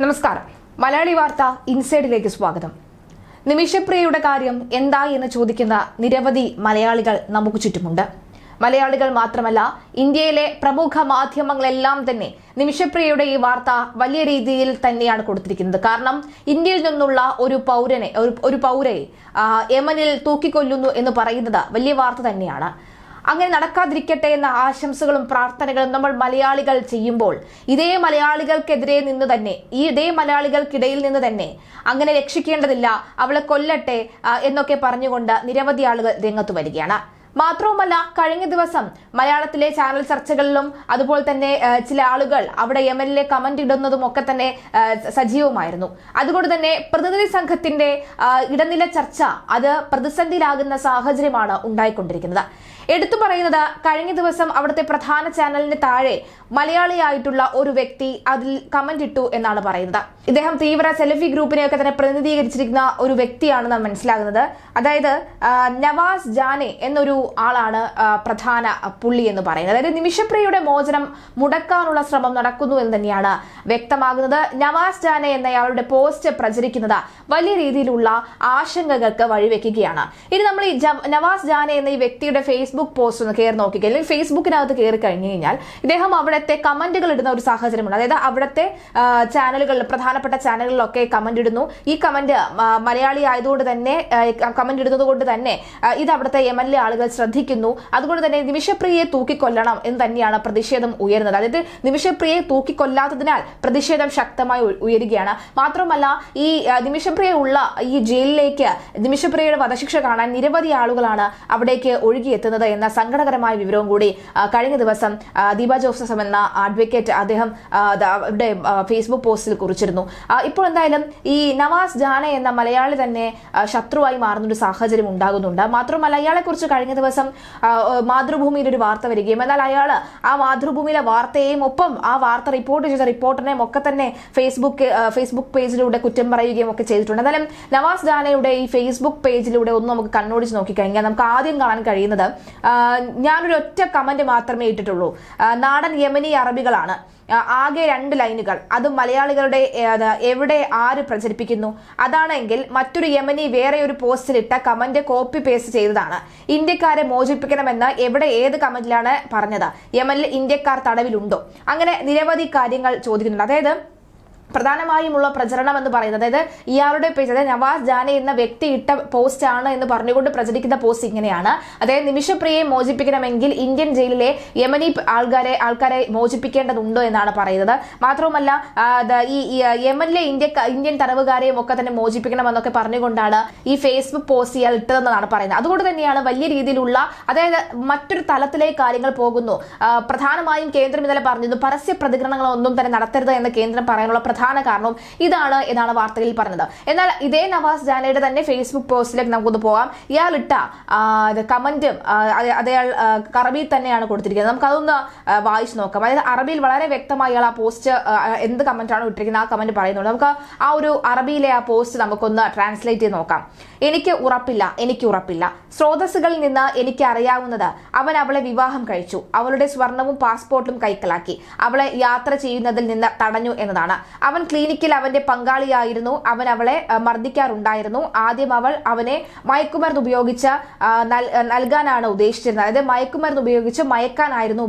നമസ്കാരം. മലയാളി വാർത്ത ഇൻസൈഡിലേക്ക് സ്വാഗതം. നിമിഷപ്രിയയുടെ കാര്യം എന്താ എന്ന് ചോദിക്കുന്ന നിരവധി മലയാളികൾ നമുക്ക് ചുറ്റുമുണ്ട്. മലയാളികൾ മാത്രമല്ല ഇന്ത്യയിലെ പ്രമുഖ മാധ്യമങ്ങളെല്ലാം തന്നെ നിമിഷപ്രിയയുടെ ഈ വാർത്ത വലിയ രീതിയിൽ തന്നെയാണ് കൊടുത്തിരിക്കുന്നത്. കാരണം ഇന്ത്യയിൽ നിന്നുള്ള ഒരു പൗരനെ ഒരു പൗരയെ യമനിൽ തൂക്കിക്കൊല്ലുന്നു എന്ന് പറയുന്നത് വലിയ വാർത്ത തന്നെയാണ്. അങ്ങനെ നടക്കാതിരിക്കട്ടെ എന്ന ആശംസകളും പ്രാർത്ഥനകളും നമ്മൾ മലയാളികൾ ചെയ്യുമ്പോൾ ഇതേ മലയാളികൾക്കെതിരെ നിന്ന് തന്നെ ഈ ഇതേ മലയാളികൾക്കിടയിൽ നിന്ന് തന്നെ അങ്ങനെ രക്ഷിക്കേണ്ടതില്ല അവളെ കൊല്ലട്ടെ എന്നൊക്കെ പറഞ്ഞുകൊണ്ട് നിരവധി ആളുകൾ രംഗത്ത് വരികയാണ്. മാത്രവുമല്ല കഴിഞ്ഞ ദിവസം മലയാളത്തിലെ ചാനൽ ചർച്ചകളിലും അതുപോലെ തന്നെ ചില ആളുകൾ അവിടെ യമനിലെ കമന്റ് ഇടുന്നതും ഒക്കെ തന്നെ സജീവമായിരുന്നു. അതുകൊണ്ട് തന്നെ പ്രതിനിധി സംഘത്തിന്റെ ഇടനില ചർച്ച അത് പ്രതിസന്ധിയിലാകുന്ന സാഹചര്യമാണ് ഉണ്ടായിക്കൊണ്ടിരിക്കുന്നത്. എടുത്തു പറയുന്നത് കഴിഞ്ഞ ദിവസം അവിടുത്തെ പ്രധാന ചാനലിന് താഴെ മലയാളിയായിട്ടുള്ള ഒരു വ്യക്തി അതിൽ കമന്റ് ഇട്ടു എന്നാണ് പറയുന്നത്. ഇദ്ദേഹം തീവ്ര സെലഫി ഗ്രൂപ്പിനെയൊക്കെ തന്നെ പ്രതിനിധീകരിച്ചിരിക്കുന്ന ഒരു വ്യക്തിയാണ് നാം മനസ്സിലാകുന്നത്. അതായത് നവാസ് ജാനെ എന്നൊരു ആളാണ് പ്രധാന പുള്ളി എന്ന് പറയുന്നത്. അതായത് നിമിഷപ്രിയയുടെ മോചനം മുടക്കാനുള്ള ശ്രമം നടക്കുന്നു എന്ന് തന്നെയാണ് വ്യക്തമാകുന്നത്. നവാസ് ജാനെ എന്നയാളുടെ പോസ്റ്റ് പ്രചരിക്കുന്നത് വലിയ രീതിയിലുള്ള ആശങ്കകൾക്ക് വഴിവെക്കുകയാണ്. ഇനി നമ്മൾ ഈ നവാസ് ജാനെ എന്ന ഈ വ്യക്തിയുടെ ഫേസ്ബുക്ക് പോസ്റ്റ് ഒന്ന് കയറി നോക്കിക്കുക അല്ലെങ്കിൽ ഫേസ്ബുക്കിനകത്ത് കയറി കഴിഞ്ഞു കഴിഞ്ഞാൽ ഇദ്ദേഹം അവിടുത്തെ കമന്റുകൾ ഇടുന്ന ഒരു സാഹചര്യമുണ്ട്. അതായത് അവിടുത്തെ ചാനലുകളിൽ ചാനലുകളിൽ പ്രധാനപ്പെട്ട ചാനലുകളിലൊക്കെ കമന്റ് ഇടുന്നു. ഈ കമന്റ് മലയാളി ആയതുകൊണ്ട് തന്നെ കമന്റ് ഇടുന്നത് കൊണ്ട് തന്നെ ഇത് അവിടുത്തെ എം എൽ എ ആളുകൾ ശ്രദ്ധിക്കുന്നു. അതുകൊണ്ട് തന്നെ നിമിഷപ്രിയയെ തൂക്കിക്കൊല്ലണം എന്ന് തന്നെയാണ് പ്രതിഷേധം ഉയരുന്നത്. അതായത് നിമിഷപ്രിയയെ തൂക്കിക്കൊല്ലാത്തതിനാൽ പ്രതിഷേധം ശക്തമായി ഉയരുകയാണ്. മാത്രമല്ല ഈ നിമിഷപ്രിയ ഉള്ള ഈ ജയിലിലേക്ക് നിമിഷപ്രിയയുടെ വധശിക്ഷ കാണാൻ നിരവധി ആളുകളാണ് അവിടേക്ക് ഒഴുകിയെത്തുന്നത് എന്ന സങ്കടകരമായ വിവരവും കൂടി കഴിഞ്ഞ ദിവസം ദീപ ജോസഫ് എന്ന അഡ്വക്കേറ്റ് അദ്ദേഹം അവരുടെ ഫേസ്ബുക്ക് പോസ്റ്റിൽ കുറിച്ചിരുന്നു. ഇപ്പോൾ എന്തായാലും ഈ നവാസ് ജാന എന്ന മലയാളി തന്നെ ശത്രുവായി മാറുന്ന ഒരു സാഹചര്യം ഉണ്ടാകുന്നുണ്ട്. മാത്രമല്ല അയാളെ കുറിച്ച് കഴിഞ്ഞ ദിവസം മാതൃഭൂമിയിൽ ഒരു വാർത്ത വരികയും എന്നാൽ അയാൾ ആ മാതൃഭൂമിയിലെ വാർത്തയെയും ഒപ്പം ആ വാർത്ത റിപ്പോർട്ട് ചെയ്ത റിപ്പോർട്ടറിനെയും ഒക്കെ തന്നെ ഫേസ്ബുക്ക് ഫേസ്ബുക്ക് പേജിലൂടെ കുറ്റം പറയുകയും ഒക്കെ ചെയ്തിട്ടുണ്ട്. എന്നാലും നവാസ് ജാനയുടെ ഈ ഫേസ്ബുക്ക് പേജിലൂടെ ഒന്ന് നമുക്ക് കണ്ണോടിച്ച് നോക്കിക്കഴിഞ്ഞാൽ നമുക്ക് ആദ്യം കാണാൻ കഴിയുന്നത് ഞാനൊരു ഒറ്റ കമന്റ് മാത്രമേ ഇട്ടിട്ടുള്ളൂ. നാടൻ യമനി അറബികളാണ്. ആകെ രണ്ട് ലൈനുകൾ. അത് മലയാളികളുടെ എവിടെ ആര് പ്രചരിപ്പിക്കുന്നു? അതാണെങ്കിൽ മറ്റൊരു യമനി വേറെ ഒരു പോസ്റ്റിലിട്ട കമന്റ് കോപ്പി പേസ്റ്റ് ചെയ്തതാണ്. ഇന്ത്യക്കാരെ മോചിപ്പിക്കണമെന്ന് എവിടെ ഏത് കമന്റിലാണ് പറഞ്ഞത്? യമനിൽ ഇന്ത്യക്കാർ തടവിലുണ്ടോ? അങ്ങനെ നിരവധി കാര്യങ്ങൾ ചോദിക്കുന്നുണ്ട്. അതായത് പ്രധാനമായുമുള്ള പ്രചരണം എന്ന് പറയുന്നത്. അതായത് ഇയാളുടെ പേജ് അതായത് നവാസ് ജാനെ എന്ന വ്യക്തി ഇട്ട പോസ്റ്റ് ആണ് എന്ന് പറഞ്ഞുകൊണ്ട് പ്രചരിക്കുന്ന പോസ്റ്റ് ഇങ്ങനെയാണ്. അതായത് നിമിഷപ്രിയയെ മോചിപ്പിക്കണമെങ്കിൽ ഇന്ത്യൻ ജയിലിലെ യമനി ആൾക്കാരെ ആൾക്കാരെ മോചിപ്പിക്കേണ്ടതുണ്ടോ എന്നാണ് പറയുന്നത്. മാത്രവുമല്ല ഈ യമനിലെ ഇന്ത്യ ഇന്ത്യൻ തടവുകാരെയും ഒക്കെ തന്നെ മോചിപ്പിക്കണമെന്നൊക്കെ പറഞ്ഞുകൊണ്ടാണ് ഈ ഫേസ്ബുക്ക് പോസ്റ്റ് ഇയാൾ ഇട്ടതെന്നാണ് പറയുന്നത്. അതുകൊണ്ട് തന്നെയാണ് വലിയ രീതിയിലുള്ള അതായത് മറ്റൊരു തലത്തിലേക്ക് കാര്യങ്ങൾ പോകുന്നു. പ്രധാനമായും കേന്ദ്രം ഇന്നലെ പറഞ്ഞിരുന്നു പരസ്യ പ്രതികരണങ്ങളൊന്നും തന്നെ നടത്തരുത് എന്ന് കേന്ദ്രം പറയാനുള്ള പ്രധാന കാരണം ഇതാണ് എന്നാണ് വാർത്തകളിൽ പറഞ്ഞത്. എന്നാൽ ഇതേ നവാസ് ജാനയുടെ തന്നെ ഫേസ്ബുക്ക് പോസ്റ്റിലേക്ക് നമുക്കൊന്ന് പോകാം ഇയാൾ ഇട്ട കമന്റും അതയാൾ അറബിയിൽ തന്നെയാണ് കൊടുത്തിരിക്കുന്നത്. നമുക്ക് അതൊന്ന് ആ, വായിച്ചു നോക്കാം. അതായത് അറബിയിൽ വളരെ വ്യക്തമായി ഇയാൾ ആ പോസ്റ്റ് എന്ത് കമന്റാണ് ഇട്ടിരിക്കുന്നത് ആ കമന്റ് പറയുന്നുണ്ട്. നമുക്ക് ആ ഒരു അറബിയിലെ ആ പോസ്റ്റ് നമുക്കൊന്ന് ട്രാൻസ്ലേറ്റ് ചെയ്ത് നോക്കാം. എനിക്ക് ഉറപ്പില്ല എനിക്ക് ഉറപ്പില്ല. സ്രോതസ്സുകളിൽ നിന്ന് എനിക്ക് അറിയാവുന്നത് അവൻ അവളെ വിവാഹം കഴിച്ചു. അവളുടെ സ്വർണവും പാസ്പോർട്ടും കൈക്കലാക്കി. അവളെ യാത്ര ചെയ്യുന്നതിൽ നിന്ന് തടഞ്ഞു എന്നതാണ്. അവൻ ക്ലിനിക്കിൽ അവന്റെ പങ്കാളിയായിരുന്നു. അവൻ അവളെ മർദ്ദിക്കാറുണ്ടായിരുന്നു. ആദ്യം അവൾ അവനെ മയക്കുമരുന്ന് ഉപയോഗിച്ച് നൽകാനാണ് ഉദ്ദേശിച്ചിരുന്നത്. അതായത് മയക്കുമരുന്ന് ഉപയോഗിച്ച് മയക്കാനായിരുന്നു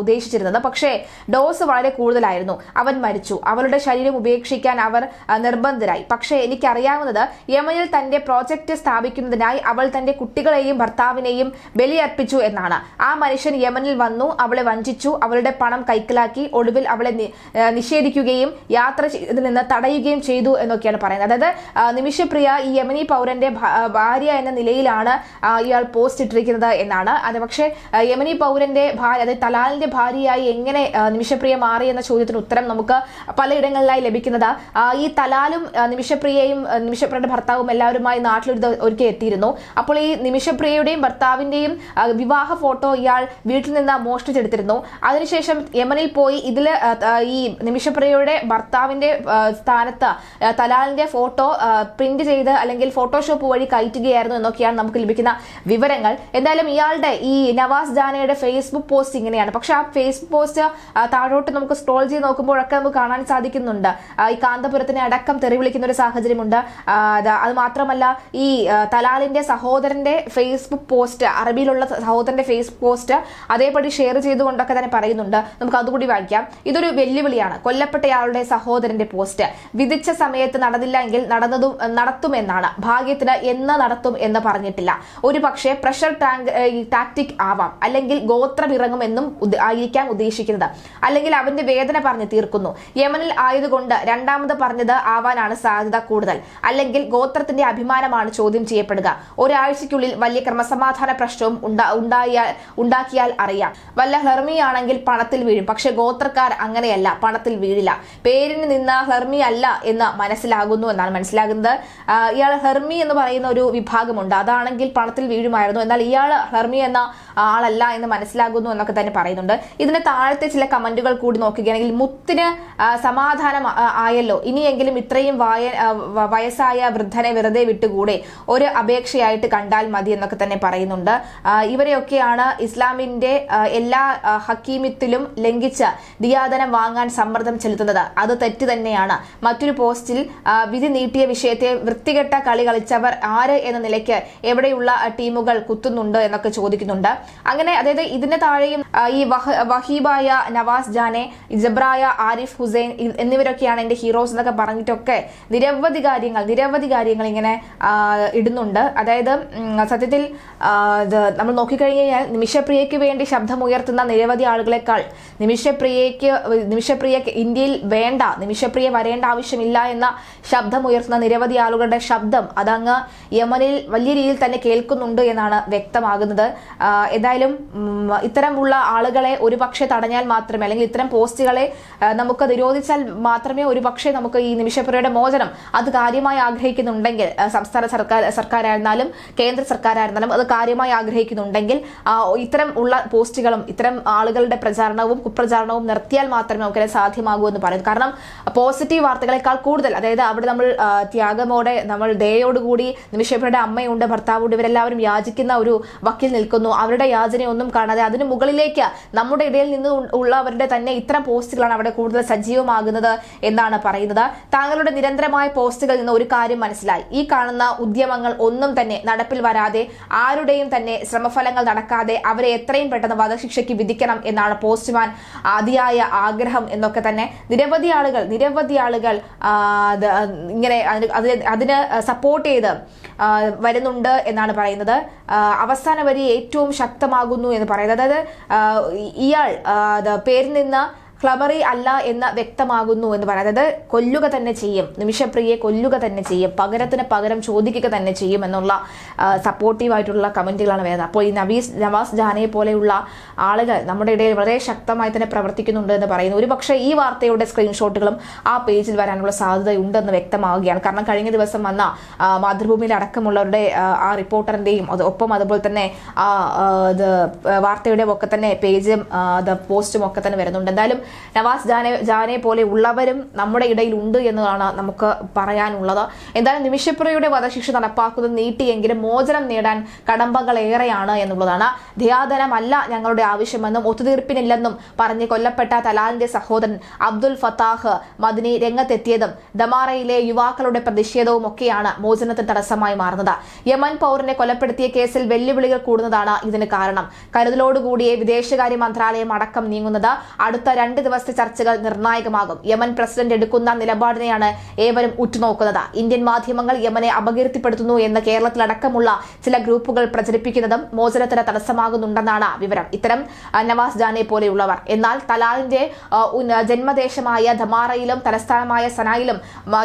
ഉദ്ദേശിച്ചിരുന്നത്. പക്ഷേ ഡോസ് വളരെ കൂടുതലായിരുന്നു. അവൻ മരിച്ചു. അവളുടെ ശരീരം ഉപേക്ഷിക്കാൻ അവർ നിർബന്ധരായി പക്ഷേ എനിക്കറിയാവുന്നത് യമനിൽ തന്റെ പ്രോജക്റ്റ് സ്ഥാപിക്കുന്നതിനായി അവൾ തന്റെ കുട്ടികളെയും ഭർത്താവിനെയും ബലിയർപ്പിച്ചു എന്നാണ്. ആ മനുഷ്യൻ യമനിൽ വന്നു അവളെ വഞ്ചിച്ചു അവളുടെ പണം കൈക്കലാക്കി ഒടുവിൽ അവളെ നിഷേധിക്കുകയും യാത്ര ചെയ്തതിൽ നിന്ന് തടയുകയും ചെയ്തു എന്നൊക്കെയാണ് പറയുന്നത്. അതായത് നിമിഷപ്രിയ ഈ യമനി പൗരന്റെ ഭാര്യ എന്ന നിലയിലാണ് ഇയാൾ പോസ്റ്റ് ഇട്ടിരിക്കുന്നത് എന്നാണ്. അത് പക്ഷേ യമനി പൗരന്റെ ഭാര്യ അതായത് തലാലിന്റെ ഭാര്യയായി എങ്ങനെ നിമിഷപ്രിയ മാറി എന്ന ചോദ്യത്തിന് ഉത്തരം നമുക്ക് പലയിടങ്ങളിലായി ലഭിക്കുന്നത്. ഈ തലാലും നിമിഷപ്രിയയും നിമിഷപ്രിയയുടെ ഭർത്താവും എല്ലാവരുമായി നാട്ടിലൊരു ദ- ഒരിക്കൽ എത്തിയിരുന്നു. അപ്പോൾ ഈ നിമിഷപ്രിയയുടെയും ഭർത്താവിന്റെയും വിവാഹ ഫോട്ടോ ഇയാൾ വീട്ടിൽ നിന്ന് മോഷ്ടിച്ചെടുത്തിരുന്നു. അതിനുശേഷം യമനിൽ പോയി ആ, ഈ നിമിഷപ്രിയയുടെ ഭർത്താവിന്റെ സ്ഥാനത്ത് തലാലിന്റെ ഫോട്ടോ പ്രിന്റ് ചെയ്ത് അല്ലെങ്കിൽ ഫോട്ടോഷോപ്പ് വഴി കയറ്റുകയായിരുന്നു എന്നൊക്കെയാണ് നമുക്ക് ലഭിക്കുന്ന വിവരങ്ങൾ. എന്തായാലും ഇയാളുടെ ഈ നവാസ് ജാനയുടെ ഫേസ്ബുക്ക് പോസ്റ്റ് ഇങ്ങനെയാണ്. പക്ഷെ ആ ഫേസ്ബുക്ക് പോസ്റ്റ് താഴോട്ട് നമുക്ക് സ്ക്രോൾ ചെയ്ത് നോക്കുമ്പോഴൊക്കെ നമുക്ക് കാണാൻ സാധിക്കുന്നുണ്ട്. ഈ കാന്തപുരത്തിനെ അടക്കം തെറി വിളിക്കുന്ന ഒരു സാഹചര്യമുണ്ട്. അത് മാത്രമല്ല ഈ തലാലിന്റെ സഹോദരന്റെ ഫേസ്ബുക്ക് പോസ്റ്റ് അറബിയിലുള്ള സഹോദരന്റെ ഫേസ്ബുക്ക് പോസ്റ്റ് അതേപടി ഷെയർ ചെയ്തുകൊണ്ടൊക്കെ തന്നെ പറയുന്നുണ്ട്. നമുക്ക് അതുകൂടി വായിക്കാം. ഇതൊരു വെല്ലുവിളിയാണ്. കൊല്ലപ്പെട്ടയാളുടെ സഹോദരന്റെ പോസ്റ്റ്. വിധിച്ച സമയത്ത് നടന്നില്ല എങ്കിൽ നടന്നതും നടത്തുമെന്നാണ്. ഭാഗ്യത്തിന് എന്ന് നടത്തും എന്ന് പറഞ്ഞിട്ടില്ല. ഒരു പക്ഷേ പ്രഷർ ടാങ്ക് ടാക്ടിക് ആവാം. അല്ലെങ്കിൽ ഗോത്രമിറങ്ങുമെന്നും ആയിരിക്കാം ഉദ്ദേശിക്കുന്നത്. അല്ലെങ്കിൽ അവന്റെ വേദന പറഞ്ഞ് തീർക്കുന്നു. യമനിൽ ആയതുകൊണ്ട് രണ്ടാമത് പറഞ്ഞത് ആവാനാണ് സാധ്യത കൂടുതൽ. അല്ലെങ്കിൽ ഗോത്രത്തിന്റെ അഭിമാനമാണ് ചോദ്യം ചെയ്യപ്പെടുക. ഒരാഴ്ചയ്ക്കുള്ളിൽ വലിയ ക്രമസമാധാന പ്രശ്നവും ഉണ്ടാക്കിയാൽ അറിയാം. വല്ല ഹെർമിയാണെങ്കിൽ പണത്തിൽ വീഴും. പക്ഷെ ഗോത്രക്കാർ അങ്ങനെയല്ല. പണത്തിൽ വീഴില്ല. പേരിന് നിന്ന ഹെർമി അല്ല എന്ന് മനസ്സിലാകുന്നു എന്നാണ് മനസ്സിലാകുന്നത്. ഇയാൾ ഹെർമി എന്ന് പറയുന്ന ഒരു വിഭാഗമുണ്ട്. അതാണെങ്കിൽ പണത്തിൽ വീഴുമായിരുന്നു. എന്നാൽ ഇയാൾ ഹെർമി എന്ന ആളല്ല എന്ന് മനസ്സിലാകുന്നു എന്നൊക്കെ തന്നെ പറയുന്നുണ്ട്. ഇതിന് താഴത്തെ ചില കമന്റുകൾ കൂടി നോക്കുകയാണെങ്കിൽ മുത്തിന് സമാധാനം ആയല്ലോ. ഇനിയെങ്കിലും ഇത്രയും വായ വയസ്സായ വൃദ്ധനെ വെറുതെ വിട്ടുകൂടെ? ഒരു അപേക്ഷയായിട്ട് കണ്ടാൽ മതി എന്നൊക്കെ തന്നെ പറയുന്നുണ്ട്. ഇവരെയൊക്കെയാണ് ഇസ്ലാമിന്റെ എല്ലാ ഹക്കീമിത്തിലും ലംഘിച്ച് ദിയാദനം വാങ്ങാൻ സമ്മർദ്ദം ചെലുത്തുന്നത്. അത് തെറ്റ് തന്നെയാണ്. മറ്റൊരു പോസ്റ്റിൽ വിധി നീട്ടിയ വിഷയത്തെ വൃത്തികെട്ട കളി കളിച്ചവർ ആര് എന്ന നിലയ്ക്ക് എവിടെയുള്ള ടീമുകൾ കുത്തുന്നുണ്ട് എന്നൊക്കെ ചോദിക്കുന്നുണ്ട്. അങ്ങനെ അതായത് ഇതിന് താഴെയും ഈ വഹീബായ നവാസ് ജാനെ ജബ്രായ ആരിഫ് ഹുസൈൻ എന്നിവരൊക്കെയാണ് എന്റെ ഹീറോസ് എന്നൊക്കെ പറഞ്ഞിട്ടൊക്കെ നിരവധി കാര്യങ്ങൾ നിരവധി കാര്യങ്ങൾ ഇങ്ങനെ ഇടുന്നുണ്ട്. അതായത് സത്യത്തിൽ നമ്മൾ നോക്കിക്കഴിഞ്ഞ് കഴിഞ്ഞാൽ നിമിഷപ്രിയയ്ക്ക് വേണ്ടി ശബ്ദമുയർത്തുന്ന നിരവധി ആളുകളെക്കാൾ നിമിഷപ്രിയയ്ക്ക് നിമിഷപ്രിയ ഇന്ത്യയിൽ വേണ്ട നിമിഷപ്രിയ വരേണ്ട ആവശ്യമില്ല എന്ന ശബ്ദമുയർത്തുന്ന നിരവധി ആളുകളുടെ ശബ്ദം അതങ്ങ് യമനിൽ വലിയ രീതിയിൽ തന്നെ കേൾക്കുന്നുണ്ട് എന്നാണ് വ്യക്തമാകുന്നത്. ഏതായാലും ഇത്തരമുള്ള ആളുകളെ ഒരുപക്ഷെ തടഞ്ഞാൽ മാത്രമേ അല്ലെങ്കിൽ ഇത്തരം പോസ്റ്റുകളെ നമുക്ക് നിരോധിച്ചാൽ മാത്രമേ ഒരുപക്ഷെ നമുക്ക് ഈ നിമിഷപ്രിയയുടെ മോചനം അത് കാര്യമായി ആഗ്രഹിക്കുന്നുണ്ടെങ്കിൽ സംസ്ഥാന സർക്കാർ സർക്കാരായിരുന്നാലും കേന്ദ്ര സർക്കാരായിരുന്നാലും അത് കാര്യമായി ആഗ്രഹിക്കുന്നുണ്ടെങ്കിൽ ഇത്തരം ഉള്ള പോസ്റ്റുകളും ഇത്തരം ആളുകളുടെ പ്രചാരണവും കുപ്രചാരണവും നിർത്തിയാൽ മാത്രമേ നമുക്കത് സാധ്യമാകൂ എന്ന് പറയുന്നു. കാരണം പോസിറ്റീവ് വാർത്തകളെക്കാൾ കൂടുതൽ അതായത് അവിടെ നമ്മൾ ത്യാഗമോടെ നമ്മൾ ദയോടുകൂടി നിമിഷപ്രിയയുടെ അമ്മയുണ്ട് ഭർത്താവുണ്ട് ഇവരെല്ലാവരും യാചിക്കുന്ന ഒരു വക്കിൽ നിൽക്കുന്നു. അവരുടെ യാചനയൊന്നും കാണാതെ അതിന് മുകളിലേക്ക് നമ്മുടെ ഇടയിൽ നിന്ന് ഉള്ളവരുടെ തന്നെ ഇത്തരം പോസ്റ്റുകളാണ് അവിടെ കൂടുതൽ സജീവമാകുന്നത് എന്നാണ് പറയുന്നത്. താങ്കളുടെ നിരന്തരമായ പോസ്റ്റുകളിൽ നിന്ന് ഒരു കാര്യം മനസ്സിലായി. ഈ കാണുന്ന ഉദ്യമങ്ങൾ ഒന്നും തന്നെ നടപ്പിൽ വരാതെ ആരുടെയും തന്നെ ശ്രമഫലങ്ങൾ നടക്കാതെ അവരെ എത്രയും പെട്ടെന്ന് വധശിക്ഷയ്ക്ക് വിധിക്കണം എന്നാണ് പോസ്റ്റ്മാൻ അതിയായ ആഗ്രഹം എന്നൊക്കെ തന്നെ നിരവധി ആളുകൾ നിരവധി ആളുകൾ ആ, അത് ഇങ്ങനെ അതിന് അതിന് സപ്പോർട്ട് ചെയ്ത് വരുന്നുണ്ട് എന്നാണ് പറയുന്നത്. അവസാന വരി ഏറ്റവും ശക്തമാകുന്നു എന്ന് പറയുന്നത്. അതായത് ഇയാൾ പേരിൽ നിന്ന് ക്ലബറി അല്ല എന്ന് വ്യക്തമാകുന്നു എന്ന് പറയുന്നത് അതായത് കൊല്ലുക തന്നെ ചെയ്യും. നിമിഷപ്രിയെ കൊല്ലുക തന്നെ ചെയ്യും. പകരത്തിന് പകരം ചോദിക്കുക തന്നെ ചെയ്യും എന്നുള്ള സപ്പോർട്ടീവായിട്ടുള്ള കമന്റുകളാണ് വരുന്നത് അപ്പോൾ ഈ നവീസ് നവാസ് ജാനയെ പോലെയുള്ള ആളുകൾ നമ്മുടെ ഇടയിൽ വളരെ ശക്തമായി തന്നെ പ്രവർത്തിക്കുന്നുണ്ട് എന്ന് പറയുന്നു. ഒരു പക്ഷേ ഈ വാർത്തയുടെ സ്ക്രീൻഷോട്ടുകളും ആ പേജിൽ വരാനുള്ള സാധ്യതയുണ്ടെന്ന് വ്യക്തമാവുകയാണ്. കാരണം കഴിഞ്ഞ ദിവസം വന്ന മാതൃഭൂമിയിൽ അടക്കമുള്ളവരുടെ ആ, റിപ്പോർട്ടറിന്റെയും അത് ഒപ്പം അതുപോലെ തന്നെ ആ വാർത്തയുടെ ഒക്കെ തന്നെ പേജും പോസ്റ്റും ഒക്കെ തന്നെ വരുന്നുണ്ട്. എന്തായാലും നവാസ് ജാനെ ജാനെ പോലെ ഉള്ളവരും നമ്മുടെ ഇടയിൽ ഉണ്ട് എന്നതാണ് നമുക്ക് പറയാനുള്ളത്. എന്തായാലും നിമിഷപ്രിയയുടെ വധശിക്ഷ നടപ്പാക്കുന്നത് നീട്ടിയെങ്കിലും മോചനം നേടാൻ കടമ്പകൾ ഏറെയാണ് എന്നുള്ളതാണ്. ധ്യാധനമല്ല ഞങ്ങളുടെ ആവശ്യമെന്നും ഒത്തുതീർപ്പിനില്ലെന്നും പറഞ്ഞ് കൊല്ലപ്പെട്ട തലാലിന്റെ സഹോദരൻ അബ്ദുൽ ഫത്താഹ് മദിനി രംഗത്തെത്തിയതും ദമാറയിലെ യുവാക്കളുടെ പ്രതിഷേധവും ഒക്കെയാണ് മോചനത്തിന് തടസ്സമായി മാറുന്നത്. യമൻ പൗരനെ കൊലപ്പെടുത്തിയ കേസിൽ വെല്ലുവിളികൾ കൂടുന്നതാണ് ഇതിന് കാരണം. കരുതലോടുകൂടിയേ വിദേശകാര്യ മന്ത്രാലയം അടക്കം നീങ്ങുന്നത്. അടുത്ത രണ്ട് ദിവസത്തെ ചർച്ചകൾ നിർണായകമാകും. യമൻ പ്രസിഡന്റ് എടുക്കുന്ന നിലപാടിനെയാണ് ഏവരും ഉറ്റുനോക്കുന്നത്. ഇന്ത്യൻ മാധ്യമങ്ങൾ യമനെ അപകീർത്തിപ്പെടുത്തുന്നു എന്ന് കേരളത്തിലടക്കമുള്ള ചില ഗ്രൂപ്പുകൾ പ്രചരിപ്പിക്കുന്നതും മോചനത്തിന് തടസ്സമാകുന്നുണ്ടെന്നാണ് വിവരം. ഇത്തരം നവാസ് ജാനെ പോലെയുള്ളവർ. എന്നാൽ തലാലിന്റെ ജന്മദേശമായ ധമാറയിലും തലസ്ഥാനമായ സനായിലും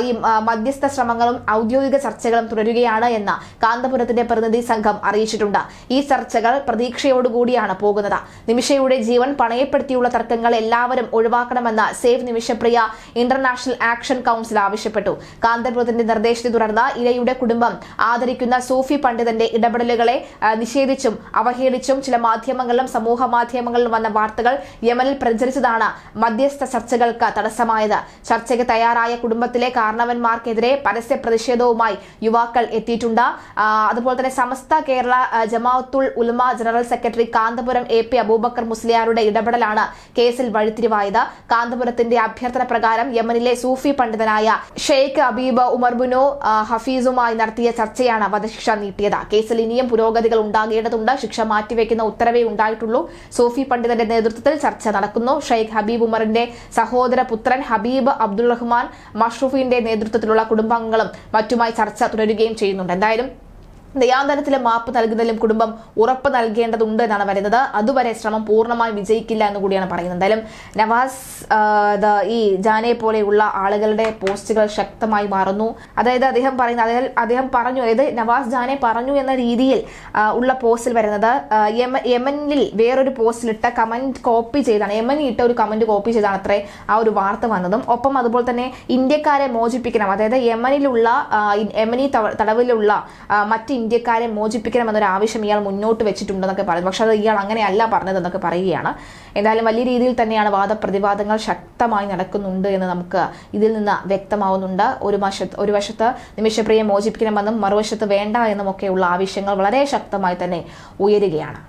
ഈ മധ്യസ്ഥ ശ്രമങ്ങളും ഔദ്യോഗിക ചർച്ചകളും തുടരുകയാണ് എന്ന് കാന്തപുരത്തിന്റെ പ്രതിനിധി സംഘം അറിയിച്ചിട്ടുണ്ട്. ഈ ചർച്ചകൾ പ്രതീക്ഷയോടുകൂടിയാണ് പോകുന്നത്. നിമിഷയുടെ ജീവൻ പണയപ്പെടുത്തിയുള്ള തർക്കങ്ങൾ എല്ലാവരും പോലും ഒഴിവാക്കണമെന്ന് save Nimishapriya international action council ആവശ്യപ്പെട്ടു. കാന്തപുരത്തിന്റെ നിർദ്ദേശത്തെ തുടർന്ന് ഇരയുടെ കുടുംബം ആദരിക്കുന്ന സൂഫി പണ്ഡിതന്റെ ഇടപെടലുകളെ നിഷേധിച്ചും അവഹേളിച്ചും ചില മാധ്യമങ്ങളിലും സമൂഹ മാധ്യമങ്ങളിലും വന്ന വാർത്തകൾ യമനിൽ പ്രചരിച്ചതാണ് മധ്യസ്ഥ ചർച്ചകൾക്ക് തടസ്സമായത്. ചർച്ചയ്ക്ക് തയ്യാറായ കുടുംബത്തിലെ കാരണവന്മാർക്കെതിരെ പരസ്യ പ്രതിഷേധവുമായി യുവാക്കൾ എത്തിയിട്ടുണ്ട്. അതുപോലെ തന്നെ Samastha Kerala Jamiyyathul Ulama general secretary Kanthapuram A P Aboobacker മുസ്ലിയാരുടെ ഇടപെടലാണ് കേസിൽ വഴിത്തിരിവായത് കാന്തപുരത്തിന്റെ അഭ്യർത്ഥന പ്രകാരം യമനിലെ സൂഫി പണ്ഡിതനായ ഷെയ്ഖ് അബീബ് ഉമർബുനോ ഹഫീസുമായി നടത്തിയ ചർച്ചയാണ് വധശിക്ഷ നീട്ടിയത്. കേസിൽ ഇനിയും പുരോഗതികൾ ഉണ്ടാകേണ്ടതുണ്ട്. ശിക്ഷ മാറ്റിവെക്കുന്ന ഉത്തരവേ ഉണ്ടായിട്ടുള്ളൂ. സൂഫി പണ്ഡിതന്റെ നേതൃത്വത്തിൽ ചർച്ച നടക്കുന്നു. ഷെയ്ഖ് ഹബീബ് ഉമറിന്റെ സഹോദര പുത്രൻ ഹബീബ് അബ്ദുൾ റഹ്മാൻ മഷ്റൂഫിന്റെ നേതൃത്വത്തിലുള്ള കുടുംബാംഗങ്ങളും മറ്റുമായി ചർച്ച തുടരുകയും ചെയ്യുന്നുണ്ട്. എന്തായാലും ദയാന്തരത്തിലെ മാപ്പ് നൽകുന്നതിലും കുടുംബം ഉറപ്പ് നൽകേണ്ടതുണ്ട് എന്നാണ് വരുന്നത് അതുവരെ ശ്രമം പൂർണമായി വിജയിക്കില്ല എന്ന് കൂടിയാണ് പറയുന്നത്. എന്തായാലും നവാസ് ഈ ജാനെ പോലെയുള്ള ആളുകളുടെ പോസ്റ്റുകൾ ശക്തമായി മാറുന്നു. അതായത് അദ്ദേഹം പറയുന്ന അതായത് അദ്ദേഹം പറഞ്ഞു അതായത് നവാസ് ജാനെ പറഞ്ഞു എന്ന രീതിയിൽ ഉള്ള പോസ്റ്റിൽ വരുന്നത് യമനിൽ വേറൊരു പോസ്റ്റിലിട്ട കമന്റ് കോപ്പി ചെയ്താണ് യമനിൽ ഇട്ട ഒരു കമന്റ് കോപ്പി ചെയ്താണ് അത്രേ ആ ഒരു വാർത്ത വന്നതും. ഒപ്പം അതുപോലെ തന്നെ ഇന്ത്യക്കാരെ മോചിപ്പിക്കണം അതായത് യമനിലുള്ള യമനി തടവിലുള്ള മറ്റ് ഇന്ത്യക്കാരെ മോചിപ്പിക്കണം എന്നൊരു ആവശ്യം ഇയാൾ മുന്നോട്ട് വെച്ചിട്ടുണ്ടെന്നൊക്കെ പറയുന്നു. പക്ഷെ അത് ഇയാൾ അങ്ങനെയല്ല പറഞ്ഞതെന്നൊക്കെ പറയുകയാണ്. എന്തായാലും വലിയ രീതിയിൽ തന്നെയാണ് വാദപ്രതിവാദങ്ങൾ ശക്തമായി നടക്കുന്നുണ്ട് എന്ന് നമുക്ക് ഇതിൽ നിന്ന് വ്യക്തമാവുന്നുണ്ട്. ഒരു വശത്ത് ഒരു വശത്ത് നിമിഷപ്രിയെ മോചിപ്പിക്കണമെന്നും മറുവശത്ത് വേണ്ട എന്നുമൊക്കെയുള്ള ആവശ്യങ്ങൾ വളരെ ശക്തമായി തന്നെ ഉയരുകയാണ്.